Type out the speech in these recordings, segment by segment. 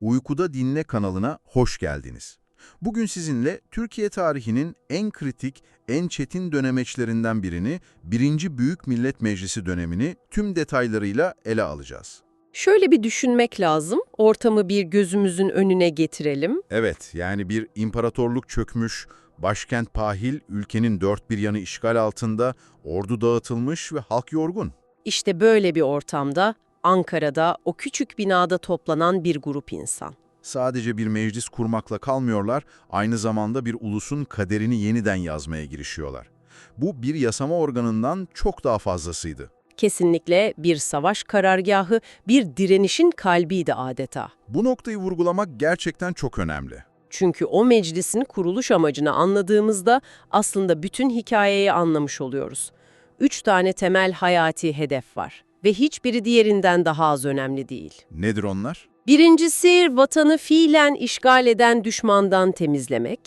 Uykuda Dinle kanalına hoş geldiniz. Bugün sizinle Türkiye tarihinin en kritik, en çetin dönemeçlerinden birini, 1. Büyük Millet Meclisi dönemini tüm detaylarıyla ele alacağız. Şöyle bir düşünmek lazım. Ortamı bir gözümüzün önüne getirelim. Evet, yani bir imparatorluk çökmüş, başkent Pahil, ülkenin dört bir yanı işgal altında, ordu dağıtılmış ve halk yorgun. İşte böyle bir ortamda Ankara'da o küçük binada toplanan bir grup insan. Sadece bir meclis kurmakla kalmıyorlar, aynı zamanda bir ulusun kaderini yeniden yazmaya girişiyorlar. Bu bir yasama organından çok daha fazlasıydı. Kesinlikle bir savaş karargahı, bir direnişin kalbiydi adeta. Bu noktayı vurgulamak gerçekten çok önemli. Çünkü o meclisin kuruluş amacını anladığımızda aslında bütün hikayeyi anlamış oluyoruz. Üç tane temel hayati hedef var ve hiçbiri diğerinden daha az önemli değil. Nedir onlar? Birincisi vatanı fiilen işgal eden düşmandan temizlemek.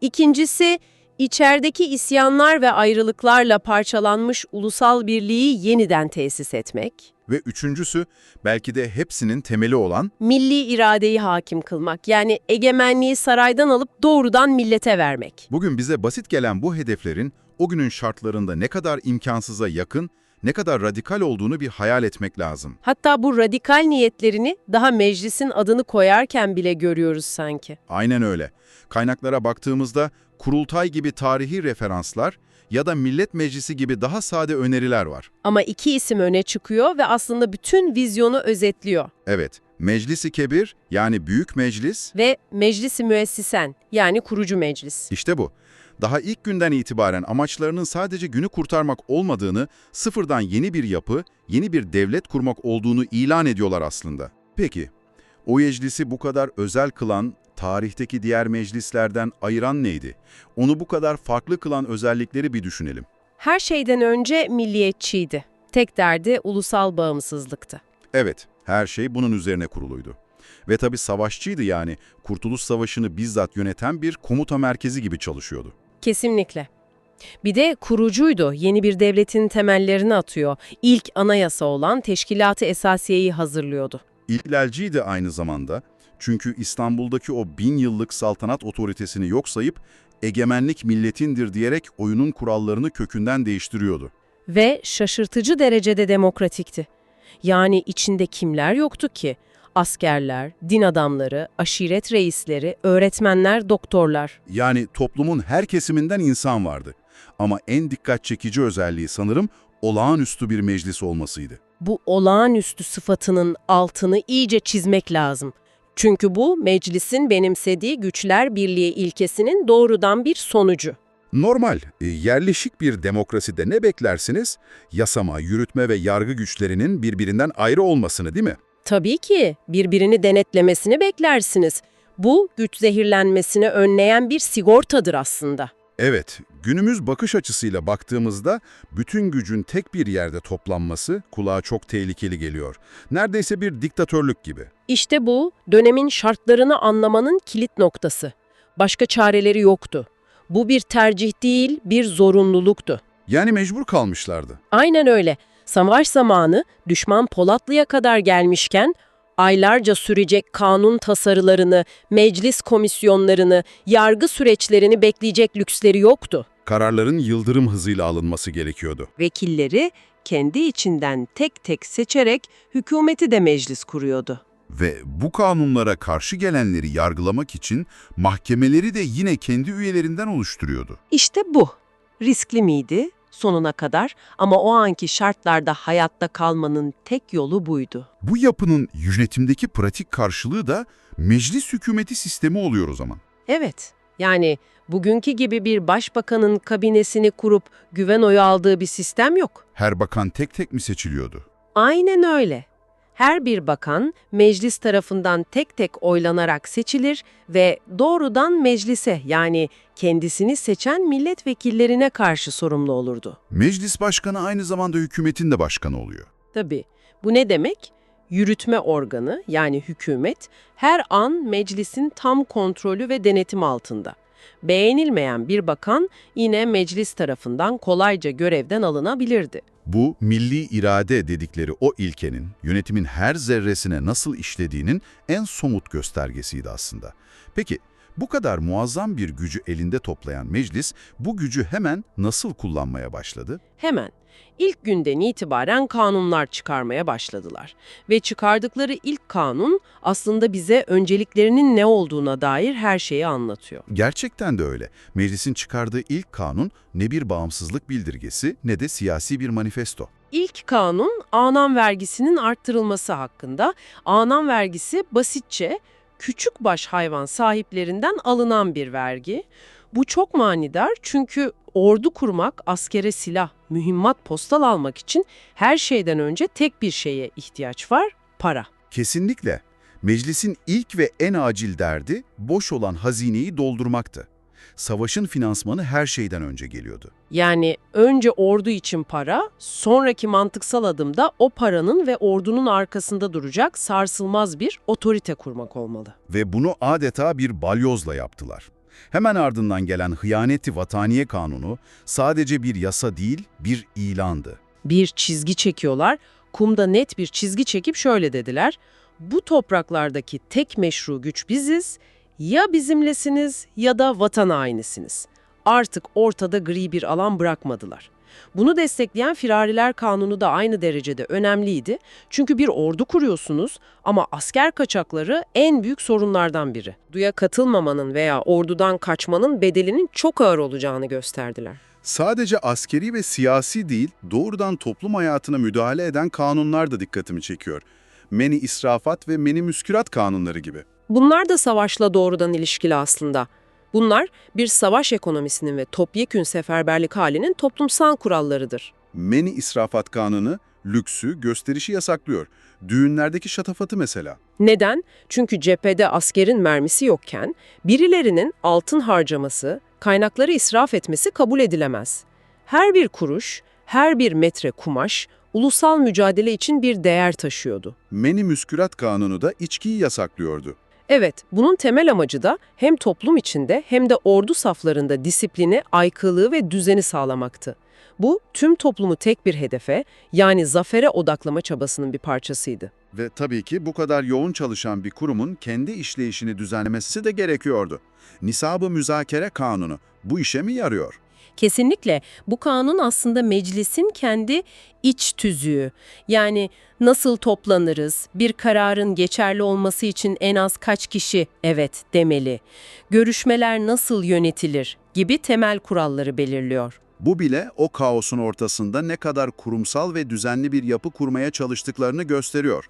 İkincisi içerideki isyanlar ve ayrılıklarla parçalanmış ulusal birliği yeniden tesis etmek. Ve üçüncüsü, belki de hepsinin temeli olan Milli iradeyi hakim kılmak yani egemenliği saraydan alıp doğrudan millete vermek. Bugün bize basit gelen bu hedeflerin o günün şartlarında ne kadar imkansıza yakın, ne kadar radikal olduğunu bir hayal etmek lazım. Hatta bu radikal niyetlerini daha meclisin adını koyarken bile görüyoruz sanki. Aynen öyle. Kaynaklara baktığımızda kurultay gibi tarihi referanslar ya da millet meclisi gibi daha sade öneriler var. Ama iki isim öne çıkıyor ve aslında bütün vizyonu özetliyor. Evet, Meclis-i Kebir yani Büyük Meclis Ve meclisi müessisen yani kurucu meclis. işte bu. Daha ilk günden itibaren amaçlarının sadece günü kurtarmak olmadığını, sıfırdan yeni bir yapı, yeni bir devlet kurmak olduğunu ilan ediyorlar aslında. Peki, o meclisi bu kadar özel kılan, tarihteki diğer meclislerden ayıran neydi? Onu bu kadar farklı kılan özellikleri bir düşünelim. Her şeyden önce milliyetçiydi. Tek derdi ulusal bağımsızlıktı. Evet, her şey bunun üzerine kuruluydu. Ve tabii savaşçıydı yani, Kurtuluş Savaşı'nı bizzat yöneten bir komuta merkezi gibi çalışıyordu. Kesinlikle. Bir de kurucuydu. Yeni bir devletin temellerini atıyor. İlk anayasa olan Teşkilat-ı Esasiye'yi hazırlıyordu. İlkelciydi aynı zamanda. Çünkü İstanbul'daki o bin yıllık saltanat otoritesini yok sayıp egemenlik milletindir diyerek oyunun kurallarını kökünden değiştiriyordu. Ve şaşırtıcı derecede demokratikti. Yani içinde kimler yoktu ki? Askerler, din adamları, aşiret reisleri, öğretmenler, doktorlar. Yani toplumun her kesiminden insan vardı. Ama en dikkat çekici özelliği sanırım olağanüstü bir meclis olmasıydı. Bu olağanüstü sıfatının altını iyice çizmek lazım. Çünkü bu meclisin benimsediği güçler birliği ilkesinin doğrudan bir sonucu. Normal, e, yerleşik bir demokraside ne beklersiniz? Yasama, yürütme ve yargı güçlerinin birbirinden ayrı olmasını değil mi? Tabii ki birbirini denetlemesini beklersiniz. Bu güç zehirlenmesini önleyen bir sigortadır aslında. Evet, günümüz bakış açısıyla baktığımızda bütün gücün tek bir yerde toplanması kulağa çok tehlikeli geliyor. Neredeyse bir diktatörlük gibi. İşte bu dönemin şartlarını anlamanın kilit noktası. Başka çareleri yoktu. Bu bir tercih değil, bir zorunluluktu. Yani mecbur kalmışlardı. Aynen öyle. Savaş zamanı düşman Polatlı'ya kadar gelmişken aylarca sürecek kanun tasarılarını, meclis komisyonlarını, yargı süreçlerini bekleyecek lüksleri yoktu. Kararların yıldırım hızıyla alınması gerekiyordu. Vekilleri kendi içinden tek tek seçerek hükümeti de meclis kuruyordu. Ve bu kanunlara karşı gelenleri yargılamak için mahkemeleri de yine kendi üyelerinden oluşturuyordu. İşte bu. Riskli miydi? Sonuna kadar ama o anki şartlarda hayatta kalmanın tek yolu buydu. Bu yapının yönetimdeki pratik karşılığı da meclis hükümeti sistemi oluyor o zaman. Evet, yani bugünkü gibi bir başbakanın kabinesini kurup güven oyu aldığı bir sistem yok. Her bakan tek tek mi seçiliyordu? Aynen öyle. Her bir bakan meclis tarafından tek tek oylanarak seçilir ve doğrudan meclise yani kendisini seçen milletvekillerine karşı sorumlu olurdu. Meclis başkanı aynı zamanda hükümetin de başkanı oluyor. Tabii. Bu ne demek? Yürütme organı yani hükümet her an meclisin tam kontrolü ve denetim altında. Beğenilmeyen bir bakan yine meclis tarafından kolayca görevden alınabilirdi. Bu milli irade dedikleri o ilkenin yönetimin her zerresine nasıl işlediğinin en somut göstergesiydi aslında. Peki bu kadar muazzam bir gücü elinde toplayan meclis bu gücü hemen nasıl kullanmaya başladı? Hemen ilk günden itibaren kanunlar çıkarmaya başladılar. Ve çıkardıkları ilk kanun aslında bize önceliklerinin ne olduğuna dair her şeyi anlatıyor. Gerçekten de öyle. Meclisin çıkardığı ilk kanun ne bir bağımsızlık bildirgesi ne de siyasi bir manifesto. İlk kanun anam vergisinin arttırılması hakkında. Anam vergisi basitçe küçük baş hayvan sahiplerinden alınan bir vergi. Bu çok manidar çünkü ordu kurmak, askere silah, mühimmat, postal almak için her şeyden önce tek bir şeye ihtiyaç var, para. Kesinlikle. Meclisin ilk ve en acil derdi boş olan hazineyi doldurmaktı. Savaşın finansmanı her şeyden önce geliyordu. Yani önce ordu için para, sonraki mantıksal adımda o paranın ve ordunun arkasında duracak sarsılmaz bir otorite kurmak olmalı. Ve bunu adeta bir balyozla yaptılar. Hemen ardından gelen hıyaneti vataniye kanunu sadece bir yasa değil, bir ilandı. Bir çizgi çekiyorlar, kumda net bir çizgi çekip şöyle dediler. Bu topraklardaki tek meşru güç biziz, ya bizimlesiniz ya da vatan hainisiniz. Artık ortada gri bir alan bırakmadılar. Bunu destekleyen Firariler Kanunu da aynı derecede önemliydi. Çünkü bir ordu kuruyorsunuz ama asker kaçakları en büyük sorunlardan biri. Duya katılmamanın veya ordudan kaçmanın bedelinin çok ağır olacağını gösterdiler. Sadece askeri ve siyasi değil, doğrudan toplum hayatına müdahale eden kanunlar da dikkatimi çekiyor. Meni israfat ve meni müskürat kanunları gibi. Bunlar da savaşla doğrudan ilişkili aslında. Bunlar bir savaş ekonomisinin ve topyekün seferberlik halinin toplumsal kurallarıdır. Meni israfat kanunu lüksü, gösterişi yasaklıyor. Düğünlerdeki şatafatı mesela. Neden? Çünkü cephede askerin mermisi yokken birilerinin altın harcaması, kaynakları israf etmesi kabul edilemez. Her bir kuruş, her bir metre kumaş ulusal mücadele için bir değer taşıyordu. Meni müskürat kanunu da içkiyi yasaklıyordu. Evet, bunun temel amacı da hem toplum içinde hem de ordu saflarında disiplini, aykırılığı ve düzeni sağlamaktı. Bu tüm toplumu tek bir hedefe, yani zafere odaklama çabasının bir parçasıydı. Ve tabii ki bu kadar yoğun çalışan bir kurumun kendi işleyişini düzenlemesi de gerekiyordu. Nisab-ı müzakere kanunu bu işe mi yarıyor? Kesinlikle bu kanun aslında meclisin kendi iç tüzüğü. Yani nasıl toplanırız, bir kararın geçerli olması için en az kaç kişi evet demeli, görüşmeler nasıl yönetilir gibi temel kuralları belirliyor. Bu bile o kaosun ortasında ne kadar kurumsal ve düzenli bir yapı kurmaya çalıştıklarını gösteriyor.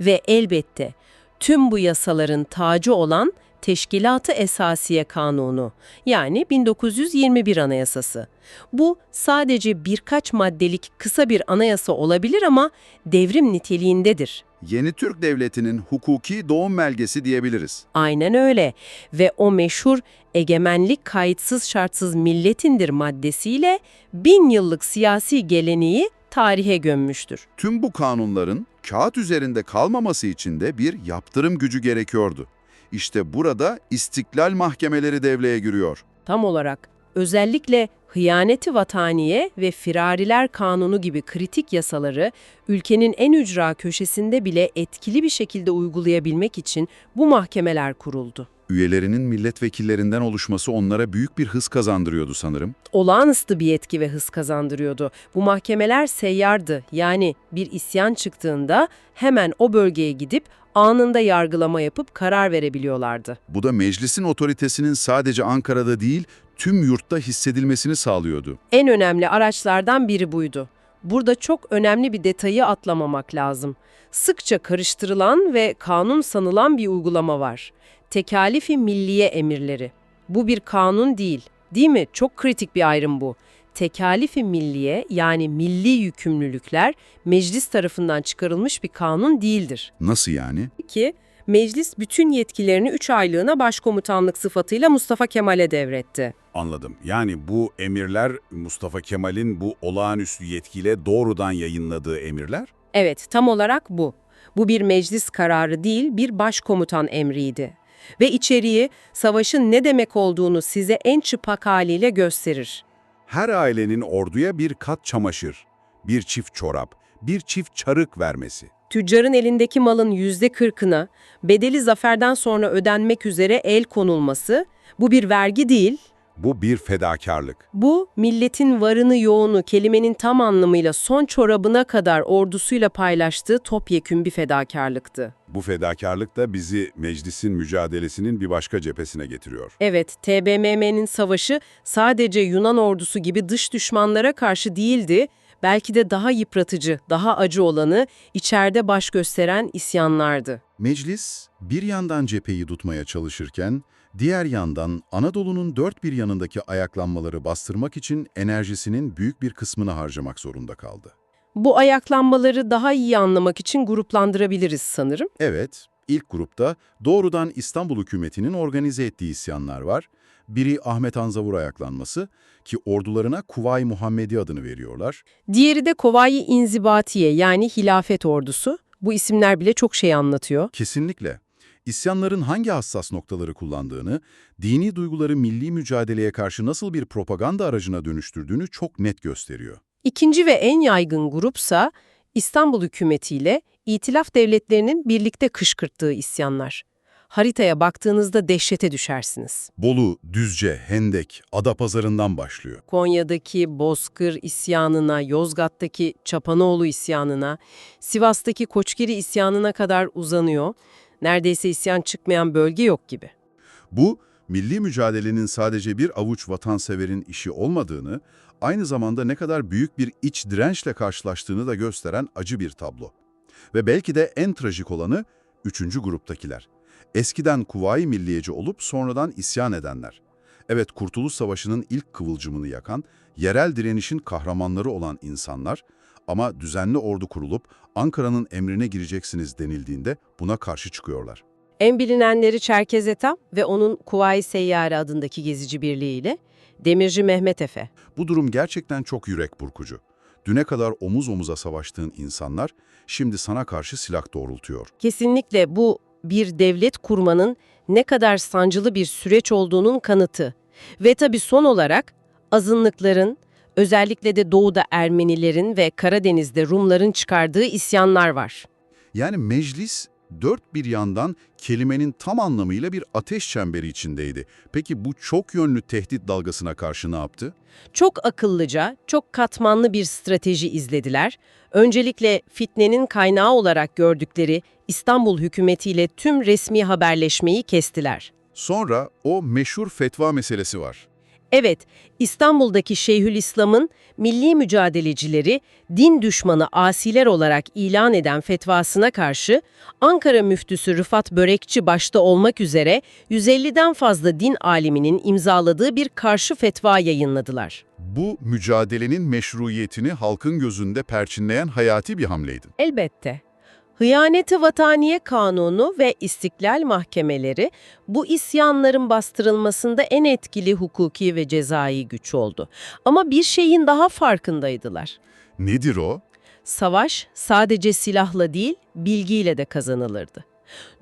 Ve elbette tüm bu yasaların tacı olan Teşkilat-ı Esasiye Kanunu yani 1921 Anayasası. Bu sadece birkaç maddelik kısa bir anayasa olabilir ama devrim niteliğindedir. Yeni Türk Devleti'nin hukuki doğum belgesi diyebiliriz. Aynen öyle ve o meşhur egemenlik kayıtsız şartsız milletindir maddesiyle bin yıllık siyasi geleneği tarihe gömmüştür. Tüm bu kanunların kağıt üzerinde kalmaması için de bir yaptırım gücü gerekiyordu. İşte burada istiklal mahkemeleri devreye giriyor. Tam olarak özellikle hıyaneti vataniye ve firariler kanunu gibi kritik yasaları ülkenin en ücra köşesinde bile etkili bir şekilde uygulayabilmek için bu mahkemeler kuruldu. Üyelerinin milletvekillerinden oluşması onlara büyük bir hız kazandırıyordu sanırım. Olağanüstü bir yetki ve hız kazandırıyordu. Bu mahkemeler seyyardı. Yani bir isyan çıktığında hemen o bölgeye gidip anında yargılama yapıp karar verebiliyorlardı. Bu da meclisin otoritesinin sadece Ankara'da değil, tüm yurtta hissedilmesini sağlıyordu. En önemli araçlardan biri buydu. Burada çok önemli bir detayı atlamamak lazım. Sıkça karıştırılan ve kanun sanılan bir uygulama var. Tekalifi milliye emirleri. Bu bir kanun değil, değil mi? Çok kritik bir ayrım bu. Tekalifi milliye yani milli yükümlülükler meclis tarafından çıkarılmış bir kanun değildir. Nasıl yani? ki meclis bütün yetkilerini 3 aylığına başkomutanlık sıfatıyla Mustafa Kemal'e devretti. Anladım. Yani bu emirler Mustafa Kemal'in bu olağanüstü yetkiyle doğrudan yayınladığı emirler? Evet, tam olarak bu. Bu bir meclis kararı değil, bir başkomutan emriydi. Ve içeriği savaşın ne demek olduğunu size en çıplak haliyle gösterir. Her ailenin orduya bir kat çamaşır, bir çift çorap, bir çift çarık vermesi. Tüccarın elindeki malın yüzde kırkına bedeli zaferden sonra ödenmek üzere el konulması, bu bir vergi değil, Bu bir fedakarlık. bu milletin varını yoğunu kelimenin tam anlamıyla son çorabına kadar ordusuyla paylaştığı topyekün bir fedakarlıktı. Bu fedakarlık da bizi meclisin mücadelesinin bir başka cephesine getiriyor. Evet, TBMM'nin savaşı sadece Yunan ordusu gibi dış düşmanlara karşı değildi, belki de daha yıpratıcı, daha acı olanı içeride baş gösteren isyanlardı. Meclis bir yandan cepheyi tutmaya çalışırken, diğer yandan Anadolu'nun dört bir yanındaki ayaklanmaları bastırmak için enerjisinin büyük bir kısmını harcamak zorunda kaldı. Bu ayaklanmaları daha iyi anlamak için gruplandırabiliriz sanırım. Evet, ilk grupta doğrudan İstanbul hükümetinin organize ettiği isyanlar var. Biri Ahmet Anzavur ayaklanması ki ordularına Kuvayi Muhammedi adını veriyorlar. Diğeri de Kovayi İnzibatiye yani hilafet ordusu. Bu isimler bile çok şey anlatıyor. Kesinlikle. İsyanların hangi hassas noktaları kullandığını, dini duyguları milli mücadeleye karşı nasıl bir propaganda aracına dönüştürdüğünü çok net gösteriyor. İkinci ve en yaygın grupsa İstanbul hükümetiyle İtilaf devletlerinin birlikte kışkırttığı isyanlar. Haritaya baktığınızda dehşete düşersiniz. Bolu, Düzce, Hendek, Adapazarı'ndan başlıyor. Konya'daki Bozkır isyanına, Yozgat'taki Çapanoğlu isyanına, Sivas'taki Koçgiri isyanına kadar uzanıyor. Neredeyse isyan çıkmayan bölge yok gibi. Bu, milli mücadelenin sadece bir avuç vatanseverin işi olmadığını, aynı zamanda ne kadar büyük bir iç dirençle karşılaştığını da gösteren acı bir tablo. Ve belki de en trajik olanı üçüncü gruptakiler. Eskiden Kuvayi Milliyeci olup sonradan isyan edenler. Evet, Kurtuluş Savaşı'nın ilk kıvılcımını yakan, yerel direnişin kahramanları olan insanlar ama düzenli ordu kurulup Ankara'nın emrine gireceksiniz denildiğinde buna karşı çıkıyorlar. En bilinenleri Çerkez Ethem ve onun Kuvayi Seyyare adındaki gezici birliğiyle Demirci Mehmet Efe. Bu durum gerçekten çok yürek burkucu. Düne kadar omuz omuza savaştığın insanlar şimdi sana karşı silah doğrultuyor. Kesinlikle bu bir devlet kurmanın ne kadar sancılı bir süreç olduğunun kanıtı. Ve tabii son olarak azınlıkların, özellikle de doğuda Ermenilerin ve Karadeniz'de Rumların çıkardığı isyanlar var. Yani meclis dört bir yandan kelimenin tam anlamıyla bir ateş çemberi içindeydi. Peki bu çok yönlü tehdit dalgasına karşı ne yaptı? Çok akıllıca, çok katmanlı bir strateji izlediler. Öncelikle fitnenin kaynağı olarak gördükleri İstanbul hükümetiyle tüm resmi haberleşmeyi kestiler. Sonra o meşhur fetva meselesi var. Evet, İstanbul'daki Şeyhülislam'ın milli mücadelecileri din düşmanı asiler olarak ilan eden fetvasına karşı Ankara müftüsü Rıfat Börekçi başta olmak üzere 150'den fazla din aliminin imzaladığı bir karşı fetva yayınladılar. Bu mücadelenin meşruiyetini halkın gözünde perçinleyen hayati bir hamleydi. Elbette. Hıyaneti Vataniye Kanunu ve İstiklal Mahkemeleri bu isyanların bastırılmasında en etkili hukuki ve cezai güç oldu. Ama bir şeyin daha farkındaydılar. Nedir o? Savaş sadece silahla değil, bilgiyle de kazanılırdı.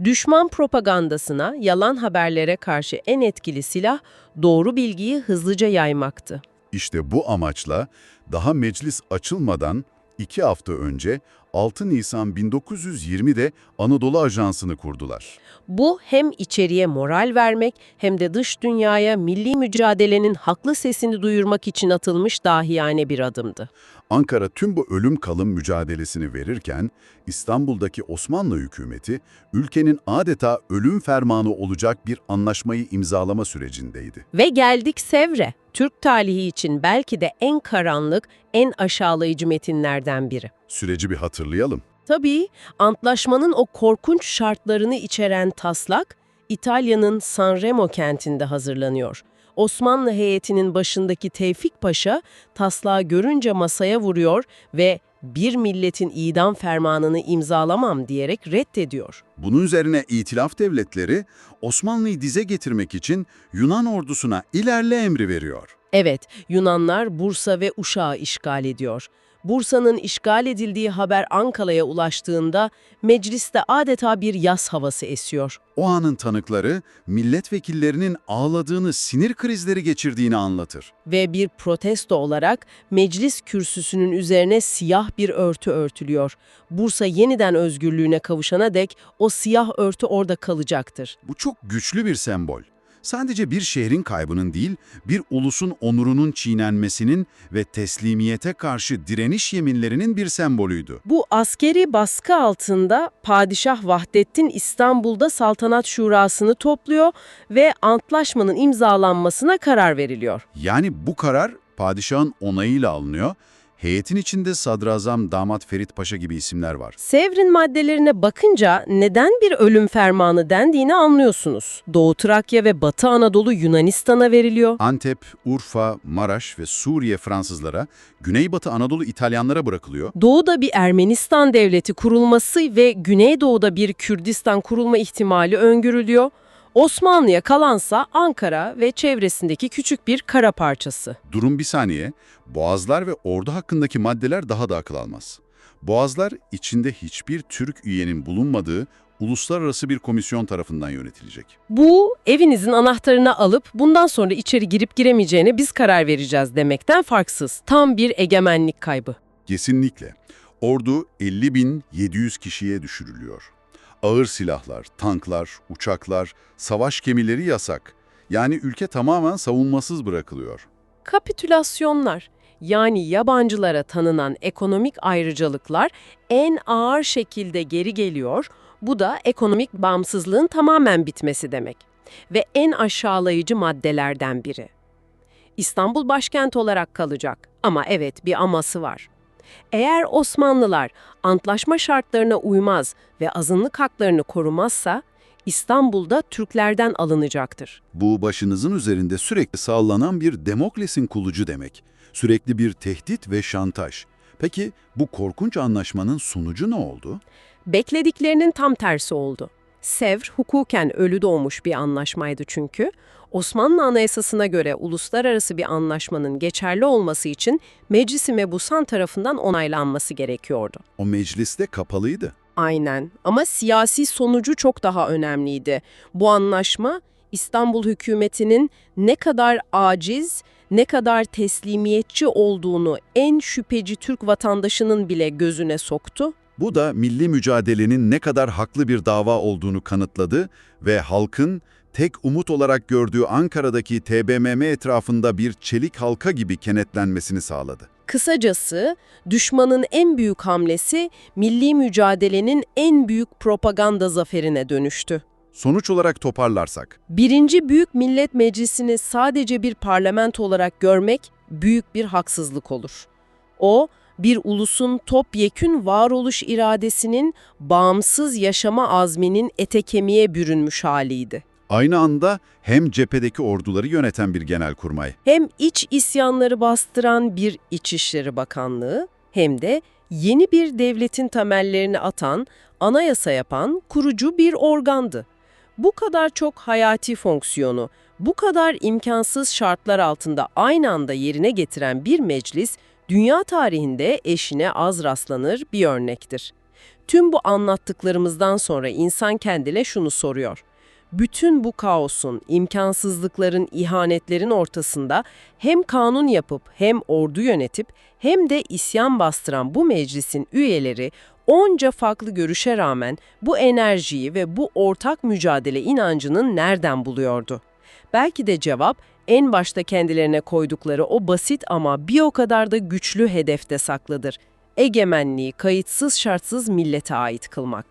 Düşman propagandasına, yalan haberlere karşı en etkili silah doğru bilgiyi hızlıca yaymaktı. İşte bu amaçla daha meclis açılmadan iki hafta önce 6 Nisan 1920'de Anadolu Ajansı'nı kurdular. Bu hem içeriye moral vermek hem de dış dünyaya milli mücadelenin haklı sesini duyurmak için atılmış dahiyane bir adımdı. Ankara tüm bu ölüm kalım mücadelesini verirken İstanbul'daki Osmanlı hükümeti ülkenin adeta ölüm fermanı olacak bir anlaşmayı imzalama sürecindeydi. Ve geldik Sevre, Türk tarihi için belki de en karanlık, en aşağılayıcı metinlerden biri. Süreci bir hatırlayalım. Tabii antlaşmanın o korkunç şartlarını içeren taslak İtalya'nın Sanremo kentinde hazırlanıyor. Osmanlı heyetinin başındaki Tevfik Paşa taslağı görünce masaya vuruyor ve bir milletin idam fermanını imzalamam diyerek reddediyor. Bunun üzerine İtilaf devletleri Osmanlı'yı dize getirmek için Yunan ordusuna ilerle emri veriyor. Evet, Yunanlar Bursa ve Uşak'ı işgal ediyor. Bursa'nın işgal edildiği haber Ankara'ya ulaştığında mecliste adeta bir yaz havası esiyor. O anın tanıkları milletvekillerinin ağladığını, sinir krizleri geçirdiğini anlatır. Ve bir protesto olarak meclis kürsüsünün üzerine siyah bir örtü örtülüyor. Bursa yeniden özgürlüğüne kavuşana dek o siyah örtü orada kalacaktır. Bu çok güçlü bir sembol. Sadece bir şehrin kaybının değil, bir ulusun onurunun çiğnenmesinin ve teslimiyete karşı direniş yeminlerinin bir sembolüydü. Bu askeri baskı altında Padişah Vahdettin İstanbul'da Saltanat Şurası'nı topluyor ve antlaşmanın imzalanmasına karar veriliyor. Yani bu karar padişahın onayıyla alınıyor. Heyetin içinde Sadrazam Damat Ferit Paşa gibi isimler var. Sevr'in maddelerine bakınca neden bir ölüm fermanı dendiğini anlıyorsunuz. Doğu Trakya ve Batı Anadolu Yunanistan'a veriliyor. Antep, Urfa, Maraş ve Suriye Fransızlara, Güneybatı Anadolu İtalyanlara bırakılıyor. Doğu'da bir Ermenistan devleti kurulması ve Güneydoğu'da bir Kürdistan kurulma ihtimali öngörülüyor. Osmanlı'ya kalansa Ankara ve çevresindeki küçük bir kara parçası. Durum bir saniye. Boğazlar ve ordu hakkındaki maddeler daha da akıl almaz. Boğazlar içinde hiçbir Türk üyenin bulunmadığı uluslararası bir komisyon tarafından yönetilecek. Bu evinizin anahtarını alıp bundan sonra içeri girip giremeyeceğine biz karar vereceğiz demekten farksız. Tam bir egemenlik kaybı. Kesinlikle. Ordu 50.700 kişiye düşürülüyor. Ağır silahlar, tanklar, uçaklar, savaş gemileri yasak. Yani ülke tamamen savunmasız bırakılıyor. Kapitülasyonlar yani yabancılara tanınan ekonomik ayrıcalıklar en ağır şekilde geri geliyor. Bu da ekonomik bağımsızlığın tamamen bitmesi demek. Ve en aşağılayıcı maddelerden biri. İstanbul başkent olarak kalacak ama evet bir aması var. Eğer Osmanlılar antlaşma şartlarına uymaz ve azınlık haklarını korumazsa İstanbul'da Türklerden alınacaktır. Bu başınızın üzerinde sürekli sallanan bir Demokles'in kulucu demek. Sürekli bir tehdit ve şantaj. Peki bu korkunç anlaşmanın sonucu ne oldu? Beklediklerinin tam tersi oldu. Sevr hukuken ölü doğmuş bir anlaşmaydı çünkü. Osmanlı Anayasası'na göre uluslararası bir anlaşmanın geçerli olması için Meclis-i Mebusan tarafından onaylanması gerekiyordu. O mecliste kapalıydı. Aynen ama siyasi sonucu çok daha önemliydi. Bu anlaşma İstanbul hükümetinin ne kadar aciz, ne kadar teslimiyetçi olduğunu en şüpheci Türk vatandaşının bile gözüne soktu. Bu da milli mücadelenin ne kadar haklı bir dava olduğunu kanıtladı ve halkın tek umut olarak gördüğü Ankara'daki TBMM etrafında bir çelik halka gibi kenetlenmesini sağladı. Kısacası düşmanın en büyük hamlesi milli mücadelenin en büyük propaganda zaferine dönüştü. Sonuç olarak toparlarsak, Birinci Büyük Millet Meclisi'ni sadece bir parlamento olarak görmek büyük bir haksızlık olur. O, bir ulusun topyekün varoluş iradesinin, bağımsız yaşama azminin ete kemiğe bürünmüş haliydi. Aynı anda hem cephedeki orduları yöneten bir genelkurmay, Hem iç isyanları bastıran bir İçişleri Bakanlığı hem de yeni bir devletin temellerini atan, anayasa yapan kurucu bir organdı. Bu kadar çok hayati fonksiyonu, bu kadar imkansız şartlar altında aynı anda yerine getiren bir meclis, dünya tarihinde eşine az rastlanır bir örnektir. Tüm bu anlattıklarımızdan sonra insan kendine şunu soruyor. Bütün bu kaosun, imkansızlıkların, ihanetlerin ortasında hem kanun yapıp hem ordu yönetip hem de isyan bastıran bu meclisin üyeleri onca farklı görüşe rağmen bu enerjiyi ve bu ortak mücadele inancının nereden buluyordu? Belki de cevap en başta kendilerine koydukları o basit ama bir o kadar da güçlü hedefte saklıdır. Egemenliği kayıtsız şartsız millete ait kılmak.